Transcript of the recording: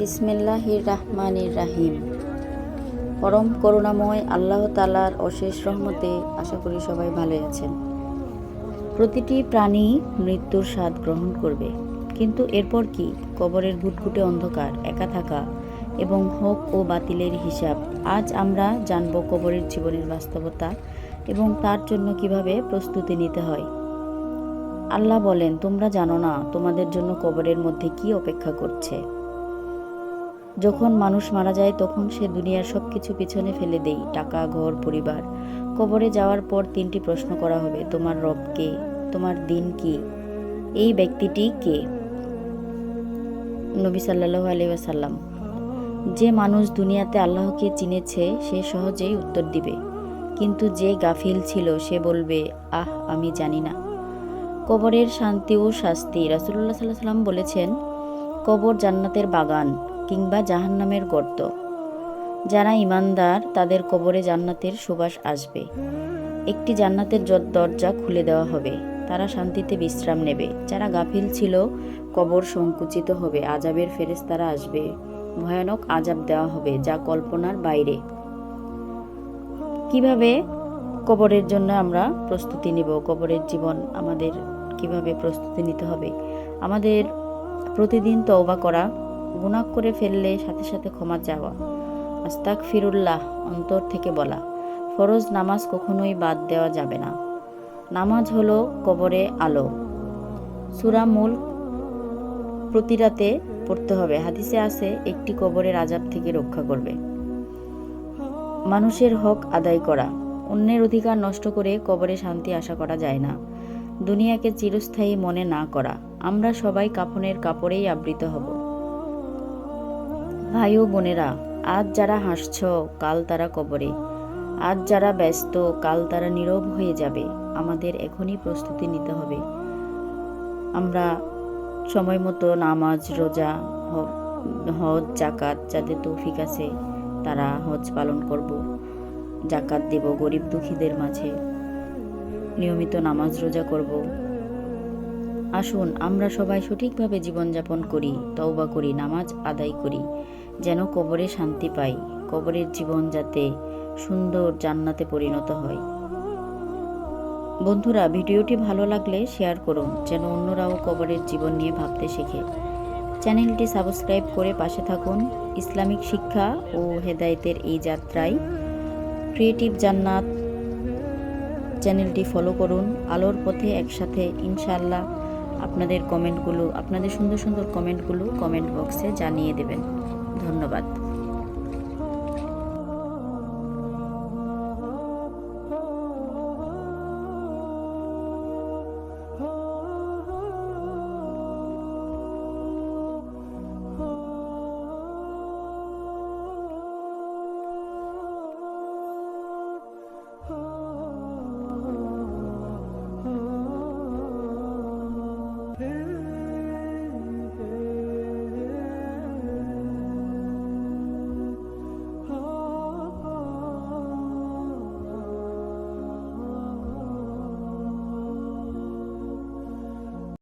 বিসমিল্লাহির রাহমানির রাহিম পরম করুণাময় আল্লাহ তালার অশেষ রহমতে আশা করি সবাই ভালো আছেন। প্রতিটি প্রাণী মৃত্যুর স্বাদ গ্রহণ করবে। কিন্তু এরপর কি? কবরের ঘুটঘুটে অন্ধকার, একা থাকা এবং হক ও বাতিলের হিসাব। আজ আমরা জানব কবরের জীবনের বাস্তবতা এবং তার জন্য কীভাবে প্রস্তুতি নিতে হয়। আল্লাহ বলেন, তোমরা জানো না তোমাদের জন্য কবরের মধ্যে কি অপেক্ষা করছে? যখন মানুষ মারা যায়, তখন সে দুনিয়ার সব কিছু পিছনে ফেলে দেই টাকা, ঘর, পরিবার। কবরে যাওয়ার পর তিনটি প্রশ্ন করা হবে, তোমার রব কে? তোমার দিন কি? এই ব্যক্তিটি কে? নবী সাল্লাহ আলিয়াসাল্লাম যে মানুষ দুনিয়াতে আল্লাহকে চিনেছে, সে সহজেই উত্তর দিবে। কিন্তু যে গাফিল ছিল, সে বলবে, আহ, আমি জানি না। কবরের শান্তি ও শাস্তি। রাসুল্লাহ সাল্লাহ সাল্লাম বলেছেন, কবর জান্নাতের বাগান। কিংবা জাহান্নামের গর্ত। যারা ইমানদার তাদের কবরে জান্নাতের সুবাস আসবে। একটি জান্নাতের দরজা খুলে দেওয়া হবে। তারা শান্তিতে বিশ্রাম নেবে। যারা গাফিল ছিল, কবর সংকুচিত হবে। আজাবের ফেরেশতারা আসবে। ভয়ানক আজাব দেওয়া হবে, যা কল্পনার বাইরে। কীভাবে কবরের জন্য আমরা প্রস্তুতি নিব? কবরের জীবন আমাদের কীভাবে প্রস্তুতি নিতে হবে? আমাদের প্রতিদিন তওবা করা গুনাহ করে ফেললে সাথে সাথে ক্ষমা চাওয়া। আস্তাক ফিরুল্লাহ অন্তর থেকে বলা। ফরজ নামাজ কখনোই বাদ দেওয়া যাবে না। নামাজ হলো কবরে আলো। সুরা মূল প্রতি রাতে পড়তে হবে। হাদিসে আছে, একটি কবরের আজাব থেকে রক্ষা করবে। মানুষের হক আদায় করা। অন্যের অধিকার নষ্ট করে কবরে শান্তি আশা করা যায় না। দুনিয়াকে চিরস্থায়ী মনে না করা। আমরা সবাই কাফনের কাপড়েই আবৃত হব। ভাই ও বোনেরা, আজ যারা হাসছ, কাল তারা কবরে। আজ যারা ব্যস্ত, কাল তারা নীরব হয়ে যাবে। আমাদের এখনই প্রস্তুতি নিতে হবে। আমরা সময় মতো নামাজ, রোজা হজ জাকাত যাদের তৌফিক আছে, তারা হজ পালন করব। জাকাত দেব গরিব দুঃখীদের মাঝে। নিয়মিত নামাজ, রোজা করব। আসুন, আমরা সবাই সঠিকভাবে জীবনযাপন করি, তওবা করি, নামাজ আদায় করি। যেন কবরে শান্তি পাই, কবরের জীবন যাতে সুন্দর জান্নাতে পরিণত হয়। বন্ধুরা, ভিডিওটি ভালো লাগলে শেয়ার করুন, যেন অন্যরাও কবরের জীবন নিয়ে ভাবতে শেখে। চ্যানেলটি সাবস্ক্রাইব করে পাশে থাকুন। ইসলামিক শিক্ষা ও হেদায়েতের এই যাত্রায় ক্রিয়েটিভ জান্নাত চ্যানেলটি ফলো করুন। আলোর পথে একসাথে ইনশাল্লাহ আপনাদের কমেন্টগুলো, আপনাদের সুন্দর সুন্দর কমেন্টগুলো কমেন্ট বক্সে জানিয়ে দেবেন। ধন্যবাদ।